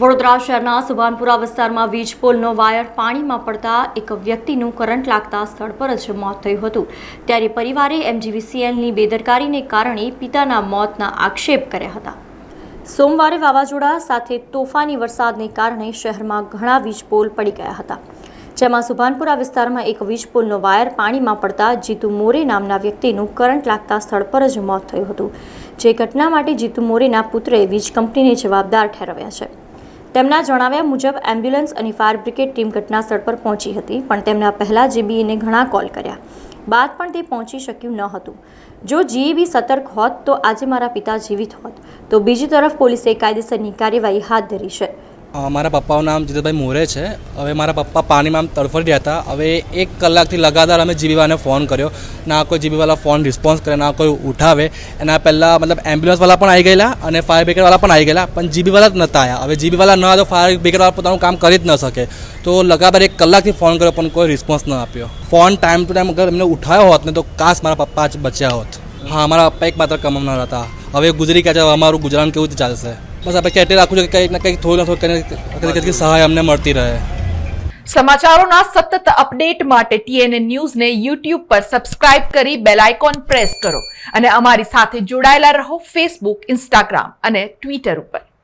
વડોદરા શહેરના સુભાનપુરા વિસ્તારમાં વીજ પોલનો વાયર પાણીમાં પડતા એક વ્યક્તિનું કરંટ લાગતા સ્થળ પર જ મોત થયું હતું. ત્યારે પરિવારે એમજીવીસીએલની બેદરકારીને કારણે પિતાના મોતના આક્ષેપ કર્યા હતા. સોમવારે વાવાઝોડા સાથે તોફાની વરસાદને કારણે શહેરમાં ઘણા વીજ પોલ પડી ગયા હતા. જેમાં સુભાનપુરા વિસ્તારમાં એક વીજ પોલનો વાયર પાણીમાં પડતા જીતુ મોરે નામના વ્યક્તિનું કરંટ લાગતા સ્થળ પર જ મોત થયું હતું. જે ઘટના માટે જીતુ મોરેના પુત્રે વીજ કંપનીને જવાબદાર ઠેરવ્યા છે. તેમના જણાવ્યા મુજબ, એમ્બ્યુલન્સ અને ફાયર બ્રિગેડ ટીમ ઘટના સ્થળ પર પહોંચી હતી, પણ તેમના પહેલા જીબીઈને ઘણા કોલ કર્યા. બાદ પણ તે પહોંચી શક્યું ન હતું. જો જીઈબી સતર્ક હોત તો આજે મારા પિતા જીવિત હોત. તો બીજી તરફ પોલીસે કાયદેસરની કાર્યવાહી હાથ ધરી છે. મારા પપ્પાનું નામ જીતુભાઈ મોરે છે. હવે મારા પપ્પા પાણીમાં આમ તડફડી રહ્યા હતા. હવે એક કલાકથી લગાતાર અમે જીબીવાને ફોન કર્યો. ના કોઈ જીબીવાલા ફોન રિસ્પોન્સ કરે, ના કોઈ ઉઠાવે. એના પહેલાં મતલબ એમ્બ્યુલન્સવાળા પણ આવી ગયેલા અને ફાયર બ્રિગેડવાળા પણ આવી ગયેલા. પણ જીબીવાલા જ નહોતા આવ્યા હવે જીબીવાલા ન આવ્યા તો ફાયર બ્રિગેડવાળા પોતાનું કામ કરી જ ન શકે. તો લગાતાર એક કલાકથી ફોન કર્યો, પણ કોઈ રિસ્પોન્સ ન આપ્યો. ફોન ટાઈમ ટુ ટાઈમ અગર એમને ઉઠાવ્યો હોત ને તો કાશ મારા પપ્પા જ બચ્યા હોત. હા, મારા પપ્પા એક માત્ર કમાવનાર હતા. હવે ગુજરી ગયા છે. અમારું ગુજરાન કેવું ચાલશે? બસ આપણે કહેતી રાખું છું કે કંઈક ને કંઈક થોડું થોડું સહાય અમને મળતી રહે સમાચારોના સતત અપડેટ માટે ટીએનએ ન્યૂઝને યુટ્યુબ પર સબસ્ક્રાઇબ કરી બેલ આઇકોન પ્રેસ કરો અને અમારી સાથે જોડાયેલા રહો ફેસબુક ઇન્સ્ટાગ્રામ અને ટ્વિટર ઉપર.